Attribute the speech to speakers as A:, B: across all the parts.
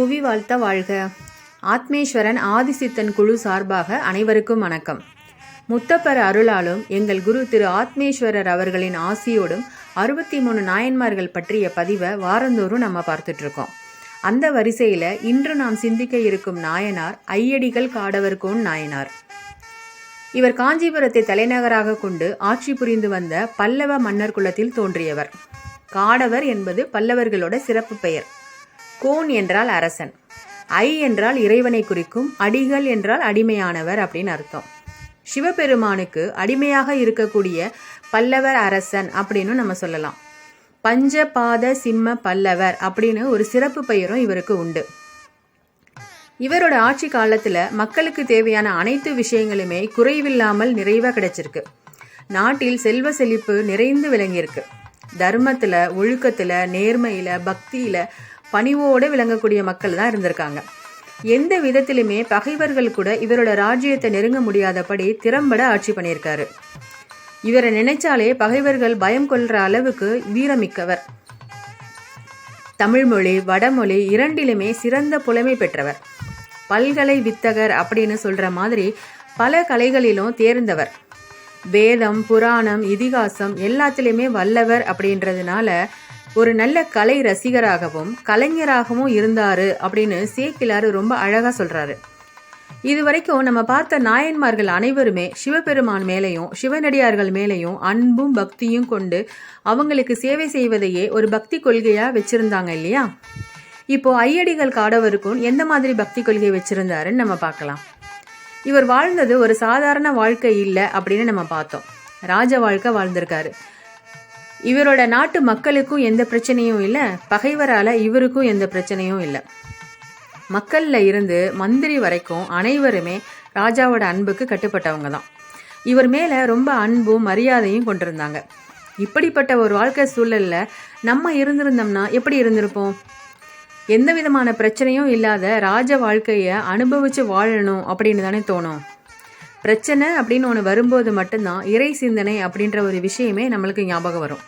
A: புவி வாழ்த்த வாழ்க. ஆத்மேஸ்வரன் ஆதிசித்தன் குழு சார்பாக அனைவருக்கும் வணக்கம். முத்தப்பர் அருளாலும் எங்கள் குரு திரு ஆத்மேஸ்வரர் அவர்களின் ஆசியோடும் அறுபத்தி மூணு நாயன்மார்கள் பற்றிய பதிவை வாரந்தோறும் நம்ம பார்த்துட்ருக்கோம். அந்த வரிசையில் இன்று நாம் சிந்திக்க இருக்கும் நாயனார் ஐயடிகள் காடவர்கோன் நாயனார். இவர் காஞ்சிபுரத்தை தலைநகராக கொண்டு ஆட்சி புரிந்து வந்த பல்லவ மன்னர் குலத்தில் தோன்றியவர். காடவர் என்பது பல்லவர்களோட சிறப்பு பெயர். கோன் என்றால் அரசன். ஐ என்றால் இறைவனை குறிக்கும் அடிகள் என்றால் அடிமையானவர் அப்படின்னு அர்த்தம். சிவபெருமானுக்கு அடிமையாக இருக்கக்கூடிய பல்லவர் அரசன் அப்படின்னு நம்ம சொல்லலாம். பஞ்சபாத சிம்ம பல்லவர் அப்படின்னு ஒரு சிறப்பு பெயரும் இவருக்கு உண்டு. இவரோட ஆட்சி காலத்துல மக்களுக்கு தேவையான அனைத்து விஷயங்களுமே குறைவில்லாமல் நிறைவா கிடைச்சிருக்கு. நாட்டில் செல்வ செழிப்பு நிறைந்து விளங்கியிருக்கு. தர்மத்துல ஒழுக்கத்துல நேர்மையில பக்தியில பணிவோடு விளங்கக்கூடிய மக்கள் தான் இருந்திருக்காங்க. எந்த விதத்திலுமே பகைவர்கள் கூட இவரோட ராஜ்யத்தை நெருங்க முடியாதபடி திறம்பட ஆட்சி பண்ணியிருக்காரு. இவரை நினைச்சாலே பகைவர்கள் பயம் கொள்ற அளவுக்கு வீரமிக்கவர். தமிழ்மொழி வடமொழி இரண்டிலுமே சிறந்த புலமை பெற்றவர். பல்கலை வித்தகர் அப்படின்னு சொல்ற மாதிரி பல கலைகளிலும் தேர்ந்தவர். வேதம் புராணம் இதிகாசம் எல்லாத்திலையுமே வல்லவர் அப்படின்றதுனால ஒரு நல்ல கலை ரசிகராகவும் கலைஞராகவும் இருந்தாரு அப்படின்னு சேக்கிலாரு ரொம்ப அழகா சொல்றாரு. இது வரைக்கும் நம்ம பார்த்த நாயன்மார்கள் அனைவருமே சிவபெருமான் மேலேயும் சிவனடியார்கள் மேலேயும் அன்பும் பக்தியும் கொண்டு அவங்களுக்கு சேவை செய்வதையே ஒரு பக்தி கொள்கையா வச்சிருந்தாங்க இல்லையா? இப்போ ஐயடிகள் காடவருக்கும் எந்த மாதிரி பக்தி கொள்கை வச்சிருந்தாருன்னு நம்ம பார்க்கலாம். இவர் வாழ்ந்தது ஒரு சாதாரண வாழ்க்கை இல்லை அப்படின்னு நம்ம பார்த்தோம். ராஜ வாழ்க்கை வாழ்ந்திருக்காரு. இவரோட நாட்டு மக்களுக்கும் எந்த பிரச்சனையும் இல்லை பகைவரால் இவருக்கும் எந்த பிரச்சனையும் இல்லை. மக்களில் இருந்து மந்திரி வரைக்கும் அனைவருமே ராஜாவோட அன்புக்கு கட்டுப்பட்டவங்க தான். இவர் மேலே ரொம்ப அன்பும் மரியாதையும் கொண்டிருந்தாங்க. இப்படிப்பட்ட ஒரு வாழ்க்கை சூழலில் நம்ம இருந்திருந்தோம்னா எப்படி இருந்திருப்போம்? எந்த விதமான பிரச்சனையும் இல்லாத ராஜ வாழ்க்கையை அனுபவித்து வாழணும் அப்படின்னு தானே தோணும். பிரச்சனை அப்படின்னு ஒன்று வரும்போது மட்டும்தான் இறை சிந்தனை அப்படின்ற ஒரு விஷயமே நம்மளுக்கு ஞாபகம் வரும்.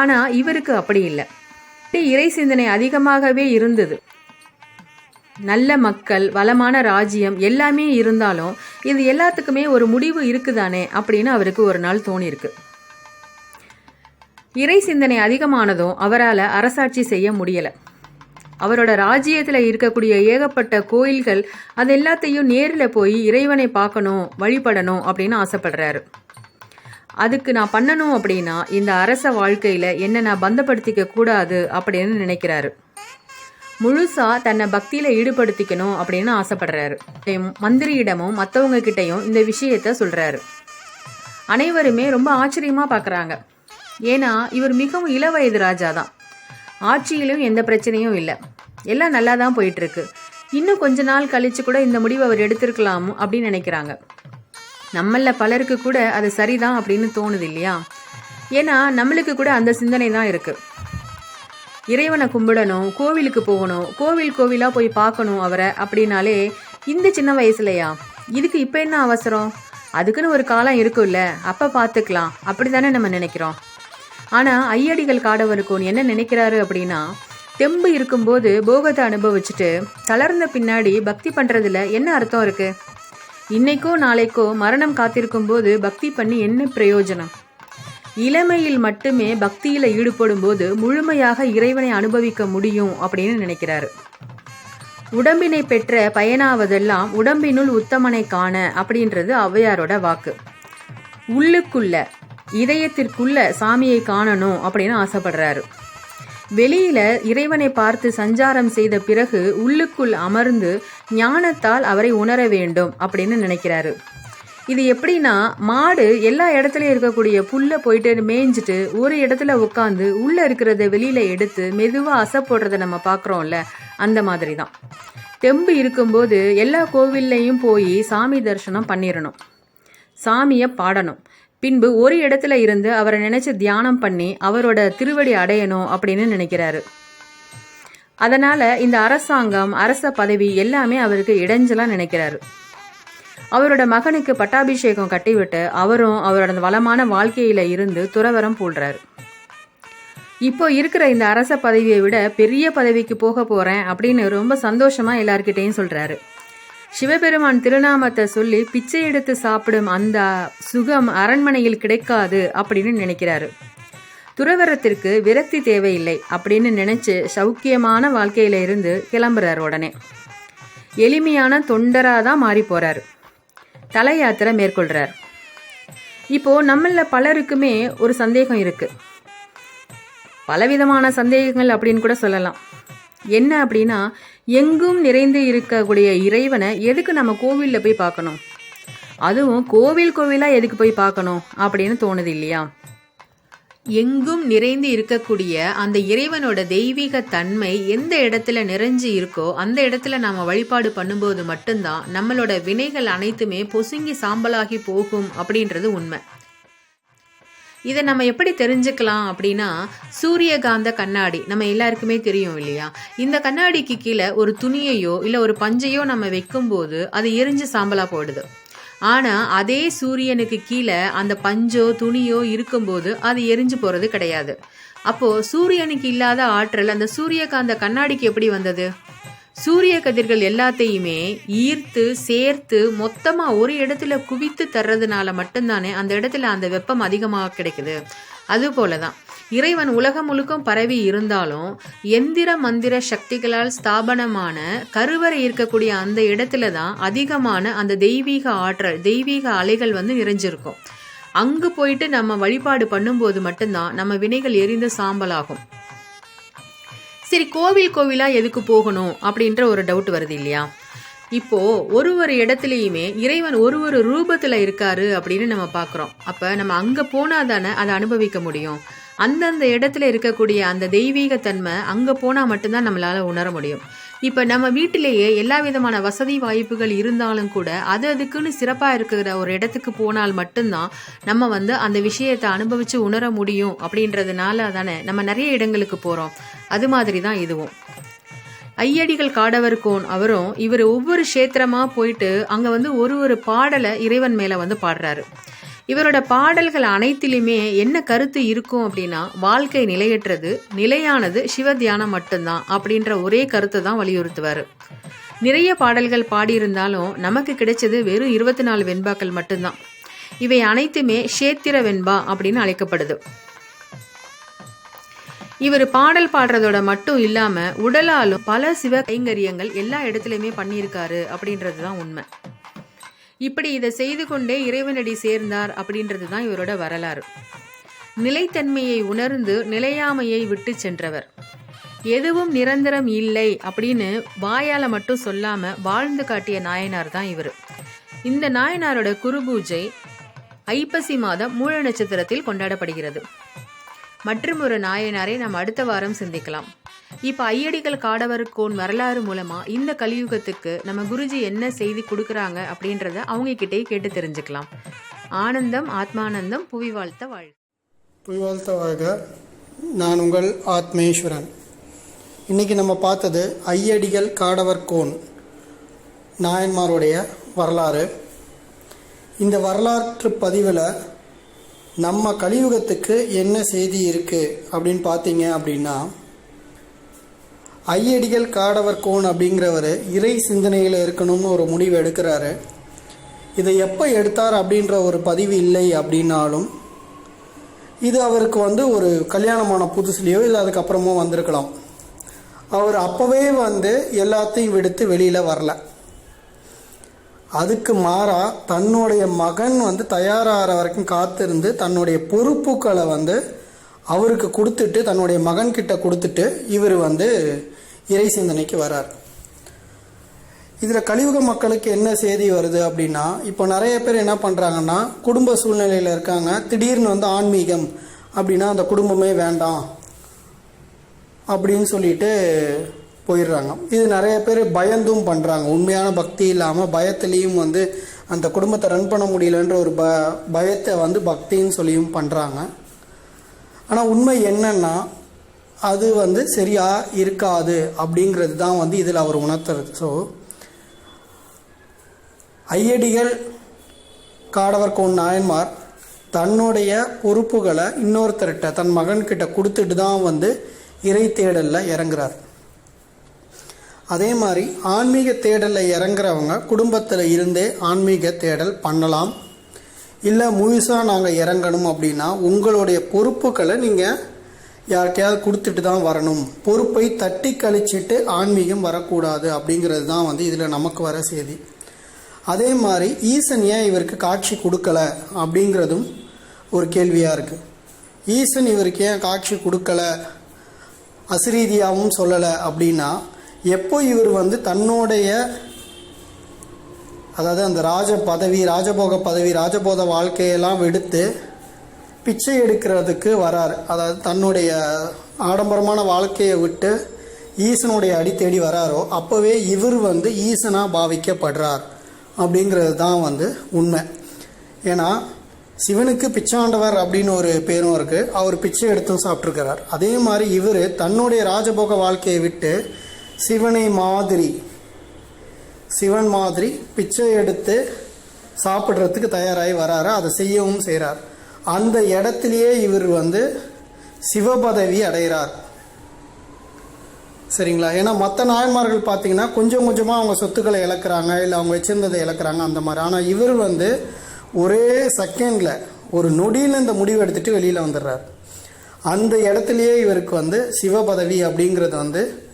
A: ஆனால் இவருக்கு அப்படி இல்லை. இறை சிந்தனை அதிகமாகவே இருந்தது. நல்ல மக்கள் வளமான ராஜ்யம் எல்லாமே இருந்தாலும் இது எல்லாத்துக்குமே ஒரு முடிவு இருக்குதானே அப்படின்னு அவருக்கு ஒரு நாள் தோணியிருக்கு. இறை சிந்தனை அதிகமானதும் அவரால் அரசாட்சி செய்ய முடியலை. அவரோட ராஜ்யத்தில் இருக்கக்கூடிய ஏகப்பட்ட கோயில்கள் அது எல்லாத்தையும் நேரில் போய் இறைவனை பார்க்கணும் வழிபடணும் அப்படின்னு ஆசைப்படுறாரு. அதுக்கு நான் பண்ணணும் அப்படின்னா இந்த அரச வாழ்க்கையில் என்ன நான் பந்தப்படுத்திக்க கூடாது அப்படின்னு நினைக்கிறாரு. முழுசா தன்னை பக்தியில ஈடுபடுத்திக்கணும் அப்படின்னு ஆசைப்படுறாரு. மந்திரியிடமும் மற்றவங்க கிட்டையும் இந்த விஷயத்த சொல்றாரு. அனைவருமே ரொம்ப ஆச்சரியமா பார்க்குறாங்க ஏன்னா இவர் மிகவும் இள வயது ராஜா தான் ஆட்சியிலும் எந்த பிரச்சனையும் இல்லை. எல்லாம் நல்லா தான் போயிட்டு இருக்கு. இன்னும் கொஞ்ச நாள் கழிச்சு கூட இந்த முடிவு அவர் எடுத்திருக்கலாம் அப்படின்னு நினைக்கிறாங்க. நம்மள பலருக்கு கூட அது சரிதான் அப்படின்னு தோணுது இல்லையா? ஏன்னா நம்மளுக்கு கூட அந்த சிந்தனை தான் இருக்கு. இறைவனை கும்பிடணும் கோவிலுக்கு போகணும் கோவில் கோவிலா போய் பார்க்கணும் அவரை அப்படின்னாலே இந்த சின்ன வயசுலையா? இதுக்கு இப்போ என்ன அவசரம்? அதுக்குன்னு ஒரு காலம் இருக்கும்ல அப்போ பார்த்துக்கலாம். அப்படி தானே நம்ம நினைக்கிறோம். ஆனால் ஐயடிகள் காடவருக்கும் என்ன நினைக்கிறாரு அப்படின்னா தெம்பு இருக்கும்போது போகத்தை அனுபவிச்சுட்டு தளர்ந்த பின்னாடி பக்தி பண்ணுறதுல என்ன அர்த்தம் இருக்கு? இன்னைக்கோ நாளைக்கோ மரணம் காத்திருக்கும் போது பக்தி பண்ணி என்ன பிரயோஜனம்? இளமையில் மட்டுமே பக்தியில ஈடுபடும் போது முழுமையாக இறைவனை அனுபவிக்க முடியும் அப்படின்னு நினைக்கிறாரு. உடம்பினை பெற்ற பயனாவதெல்லாம் உடம்பினுள் உத்தமனை காண அப்படின்றது ஔவையாரோட வாக்கு. உள்ளுக்குள்ள இதயத்திற்குள்ள சாமியை காணணும் அப்படின்னு ஆசைப்படுறாரு. வெளியில இறைவனை பார்த்து சஞ்சாரம் செய்த பிறகு உள்ளுக்குள் அமர்ந்து ஞானத்தால் அவரை உணர வேண்டும் அப்படின்னு நினைக்கிறாரு. இது எப்படின்னா மாடு எல்லா இடத்துலயும் இருக்கக்கூடிய புல்ல போயிட்டு மேய்ஞ்சிட்டு ஒரு இடத்துல உட்காந்து உள்ள இருக்கிறத வெளியில எடுத்து மெதுவா அசை போடுறத நம்ம பாக்குறோம்ல அந்த மாதிரி தான் தெம்பு இருக்கும்போது எல்லா கோவில்லையும் போய் சாமி தரிசனம் பண்ணிடணும் சாமியை பாடணும். பின்பு ஒரு இடத்துல இருந்து அவரை நினைச்சு தியானம் பண்ணி அவரோட திருவடி அடையணும் அப்படின்னு நினைக்கிறாரு. அதனால இந்த அரசாங்கம் அரச பதவி எல்லாமே அவருக்கு இடைஞ்சலா நினைக்கிறாரு. அவரோட மகனுக்கு பட்டாபிஷேகம் கட்டிவிட்டு அவரும் அவரோட வளமான வாழ்க்கையில இருந்து துறவரம் போடுறாரு இப்போ இருக்கிற இந்த அரச பதவியை விட பெரிய பதவிக்கு போக போறேன் அப்படின்னு ரொம்ப சந்தோஷமா எல்லார்கிட்டையும் சொல்றாரு. சிவபெருமான் திருநாமத்தை சொல்லி பிச்சை எடுத்து சாப்பிடும் அந்த சுகம் அரண்மனையில் கிடைக்காது அப்படின்னு நினைக்கிறாரு. துறவரத்திற்கு விரக்தி தேவையில்லை அப்படின்னு நினைச்சு சௌக்கியமான வாழ்க்கையில இருந்து கிளம்புறார் உடனே. எளிமையான தொண்டரா தான் மாறி போகிறார் தலை யாத்திரை மேற்கொள்றார். இப்போ நம்மள பலருக்குமே ஒரு சந்தேகம் இருக்கு. பலவிதமான சந்தேகங்கள் அப்படின்னு கூட சொல்லலாம். என்ன அப்படின்னா எங்கும் நிறைந்து இருக்கக்கூடிய இறைவனை எதுக்கு நம்ம கோவிலில் போய் பார்க்கணும்? அதுவும் கோவில் கோவிலாக எதுக்கு போய் பார்க்கணும் அப்படின்னு தோணுது இல்லையா? எங்கும் நிறைந்து இருக்கக்கூடிய அந்த இறைவனோட தெய்வீக தன்மை எந்த இடத்துல நிறைஞ்சு இருக்கோ அந்த இடத்துல நாம வழிபாடு பண்ணும்போது மட்டும்தான் நம்மளோட வினைகள் அனைத்துமே பொசுங்கி சாம்பலாகி போகும் அப்படின்றது உண்மை. இதை நம்ம எப்படி தெரிஞ்சுக்கலாம் அப்படின்னா சூரியகாந்த கண்ணாடி நம்ம எல்லாருக்குமே தெரியும் இல்லையா? இந்த கண்ணாடிக்கு கீழே ஒரு துணியையோ இல்லை ஒரு பஞ்சையோ நம்ம வைக்கும்போது அது எரிஞ்சு சாம்பலாக போயிடுது ஆனால் அதே சூரியனுக்கு கீழே அந்த பஞ்சோ துணியோ இருக்கும்போது அது எரிஞ்சு போகிறது கிடையாது. அப்போது சூரியனுக்கு இல்லாத ஆற்றல் அந்த சூரியகாந்த கண்ணாடிக்கு எப்படி வந்தது? சூரிய கதிர்கள் எல்லாத்தையுமே ஈர்த்து சேர்த்து மொத்தமா ஒரு இடத்துல குவித்து தர்றதுனால மட்டும்தானே அந்த இடத்துல அந்த வெப்பம் அதிகமாக கிடைக்குது. அது போலதான். இறைவன் உலகம் முழுக்கும் பரவி இருந்தாலும் எந்திர மந்திர சக்திகளால் ஸ்தாபனமான கருவறை இருக்கக்கூடிய அந்த இடத்துல தான் அதிகமான அந்த தெய்வீக ஆற்றல் தெய்வீக அலைகள் வந்து நிறைஞ்சிருக்கும். அங்கு போயிட்டு நம்ம வழிபாடு பண்ணும்போது மட்டும்தான் நம்ம வினைகள் எரிந்து சாம்பலாகும். சரி கோவில் கோவிலாக எதுக்கு போகணும் அப்படின்ற ஒரு டவுட் வருது இல்லையா? இப்போ ஒரு ஒரு இடத்துலையுமே இறைவன் ஒரு ஒரு ரூபத்தில் இருக்காரு அப்படின்னு நம்ம பார்க்குறோம். அப்போ நம்ம அங்கே போனால் தானே அதை அனுபவிக்க முடியும். அந்தந்த இடத்துல இருக்கக்கூடிய அந்த தெய்வீக தன்மை போனால் மட்டும்தான் நம்மளால் உணர முடியும். இப்போ நம்ம வீட்டிலேயே எல்லா விதமான வசதி வாய்ப்புகள் இருந்தாலும் கூட அது அதுக்குன்னு சிறப்பாக இருக்கிற ஒரு இடத்துக்கு போனால் மட்டும்தான் நம்ம வந்து அந்த விஷயத்தை அனுபவித்து உணர முடியும் அப்படின்றதுனால தானே நம்ம நிறைய இடங்களுக்கு போகிறோம் அது மாதிரி தான் இதுவும். ஐயடிகள் காடவர் கோன் அவரும் இவர் ஒவ்வொரு க்ஷேத்திரமாக போயிட்டு அங்கே வந்து ஒரு ஒரு பாடலை இறைவன் மேலே வந்து பாடுறாரு. இவரோட பாடல்கள் அனைத்திலுமே என்ன கருத்து இருக்கும் அப்படின்னா வாழ்க்கை நிலையற்றது நிலையானது சிவ தியானம் மட்டும்தான் அப்படின்ற ஒரே கருத்தை தான் வலியுறுத்துவார். நிறைய பாடல்கள் பாடியிருந்தாலும் நமக்கு கிடைச்சது வெறும் இருபத்தி நாலு வெண்பாக்கள் மட்டும்தான். இவை அனைத்துமே ஷேத்திர வெண்பா அப்படின்னு அழைக்கப்படுது. இவர் பாடல் பாடுறதோட மட்டும் இல்லாமல் உடலாலும் பல சிவ கைங்கரியங்கள் எல்லா இடத்துலையுமே பண்ணியிருக்காரு அப்படின்றது தான் உண்மை. இப்படி இதை செய்து கொண்டே இறைவனடி சேர்ந்தார் அப்படின்றது தான் இவரோட வரலாறு. நிலைத்தன்மையை உணர்ந்து நிலையாமையை விட்டு சென்றவர். எதுவும் நிரந்தரம் இல்லை அப்படின்னு வாயால் மட்டும் சொல்லாமல் வாழ்ந்து காட்டிய நாயனார் தான் இவர். இந்த நாயனாரோட குரு பூஜை ஐப்பசி மாதம் மூல நட்சத்திரத்தில் கொண்டாடப்படுகிறது. மற்றும் ஒரு நாயனாரை நாம் அடுத்த வாரம் சிந்திக்கலாம். இப்போ ஐயடிகள் காடவர் கோன் வரலாறு மூலமாக இந்த கலியுகத்துக்கு நம்ம குருஜி என்ன செய்தி கொடுக்குறாங்க அப்படின்றத அவங்க கிட்டே கேட்டு தெரிஞ்சுக்கலாம். ஆனந்தம் ஆத்மானந்தம் புவி வாழ்த்த வாழ்
B: புவி வாழ்த்த வாழ்க. நான் உங்கள் ஆத்மேஸ்வரன். இன்னைக்கு நம்ம பார்த்தது ஐயடிகள் காடவர் கோன் நாயன்மாருடைய வரலாறு. இந்த வரலாற்று பதிவில் நம்ம கலியுகத்துக்கு என்ன செய்தி இருக்குது அப்படின்னு பார்த்தீங்க அப்படின்னா ஐயடிகள் காடவர் கோன் அப்படிங்கிறவர் இறை சிந்தனையில் இருக்கணும்னு ஒரு முடிவு எடுக்கிறாரு. இதை எப்போ எடுத்தார் அப்படின்ற ஒரு பதிவு இல்லை அப்படின்னாலும் இது அவருக்கு வந்து ஒரு கல்யாணமான புதுசுலேயோ இல்லை அதுக்கப்புறமோ வந்திருக்கலாம். அவர் அப்போவே வந்து எல்லாத்தையும் விடுத்து வெளியில் வரல. அதுக்கு மாறாக தன்னுடைய மகன் வந்து தயாராகிற வரைக்கும் காத்திருந்து தன்னுடைய பொறுப்புகளை வந்து அவருக்கு கொடுத்துட்டு தன்னுடைய மகன்கிட்ட கொடுத்துட்டு இவர் வந்து இறை சிந்தனைக்கு வரார். இதில் கலியுக மக்களுக்கு என்ன செய்தி வருது அப்படின்னா இப்போ நிறைய பேர் என்ன பண்ணுறாங்கன்னா குடும்ப சூழ்நிலையில் இருக்காங்க. திடீர்னு வந்து ஆன்மீகம் அப்படின்னா அந்த குடும்பமே வேண்டாம் அப்படின்னு சொல்லிட்டு போயிடுறாங்க. இது நிறைய பேர் பயந்தும் பண்ணுறாங்க உண்மையான பக்தி இல்லாமல் பயத்துலேயும் வந்து அந்த குடும்பத்தை ரன் பண்ண முடியலன்ற ஒரு ப பயத்தை வந்து பக்தின்னு சொல்லியும் பண்ணுறாங்க ஆனால் உண்மை என்னன்னா அது வந்து சரியாக இருக்காது அப்படிங்கிறது தான் வந்து இதில் அவர் உணர்த்துறது. ஸோ ஐயடிகள் காடவர் கோன் நாயன்மார் தன்னுடைய பொறுப்புகளை இன்னொருத்தர்கிட்ட தன் மகன்கிட்ட கொடுத்துட்டு தான் வந்து இறை தேடலில் இறங்குறார். அதே மாதிரி ஆன்மீக தேடலில் இறங்குறவங்க குடும்பத்தில் இருந்தே ஆன்மீக தேடல் பண்ணலாம். இல்லை முழுசாக நாங்கள் இறங்கணும் அப்படின்னா உங்களுடைய பொறுப்புகளை நீங்கள் யார்கிட்டையாவது கொடுத்துட்டு தான் வரணும். பொறுப்பை தட்டி கழிச்சிட்டு ஆன்மீகம் வரக்கூடாது அப்படிங்கிறது தான் வந்து இதில் நமக்கு வர செய்தி. அதே மாதிரி ஈசன் ஏன் இவருக்கு காட்சி கொடுக்கல அப்படிங்கிறதும் ஒரு கேள்வியாக இருக்குது ஈசன் இவருக்கு ஏன் காட்சி கொடுக்கல? அசிரீதியாகவும் சொல்லலை அப்படின்னா எப்போ இவர் வந்து தன்னுடைய அதாவது அந்த ராஜ பதவி ராஜபோக பதவி ராஜபோத வாழ்க்கையெல்லாம் விடுத்து பிச்சை எடுக்கிறதுக்கு வரார். அதாவது தன்னுடைய ஆடம்பரமான வாழ்க்கையை விட்டு ஈசனுடைய அடி தேடி வராரோ அப்போவே இவர் வந்து ஈசனாக பாவிக்கப்படுறார் அப்படிங்கிறது தான் வந்து உண்மை. ஏன்னா சிவனுக்கு பிச்சாண்டவர் அப்படின்னு ஒரு பேரும் இருக்குது அவர் பிச்சை எடுத்தும் சாப்பிட்ருக்கிறார் அதே மாதிரி இவர் தன்னுடைய ராஜபோக வாழ்க்கையை விட்டு சிவனை மாதிரி சிவன் மாதிரி பிச்சை எடுத்து சாப்பிட்றதுக்கு தயாராகி வராரு. அதை செய்யவும் செய்கிறார் அந்த இடத்துலையே இவர் வந்து சிவபதவி அடைகிறார். சரிங்களா? ஏன்னா மற்ற நாயன்மார்கள் பார்த்தீங்கன்னா கொஞ்சம் கொஞ்சமாக அவங்க சொத்துக்களை இழக்கிறாங்க இல்லை அவங்க வச்சுருந்ததை இழக்கிறாங்க அந்த மாதிரி. ஆனால் இவர் வந்து ஒரே செகண்டில் ஒரு நொடியில் இந்த முடிவு எடுத்துகிட்டு வெளியில் வந்துடுறார் அந்த இடத்துலையே இவருக்கு வந்து சிவபதவி அப்படிங்கிறது வந்து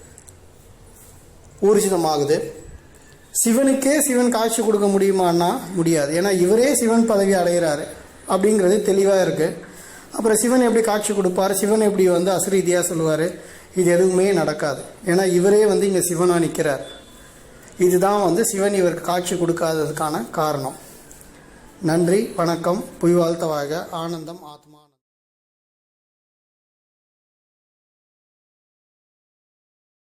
B: ஊர்ஜிதமாகுது. சிவனுக்கே சிவன் காட்சி கொடுக்க முடியுமான்னா முடியாது. ஏன்னா இவரே சிவன் பதவி அடைகிறாரு. அப்படிங்கிறது தெளிவாக இருக்குது அப்புறம் சிவன் எப்படி காட்சி கொடுப்பார்? சிவன் எப்படி வந்து அசரீதியாக சொல்லுவார்? இது எதுவுமே நடக்காது. ஏன்னா இவரே வந்து இங்கே சிவனாக நிற்கிறார் இதுதான் வந்து சிவன் இவருக்கு காட்சி கொடுக்காததுக்கான காரணம். நன்றி வணக்கம் புய் வாழ்த்தவாக ஆனந்தம் ஆத்மா.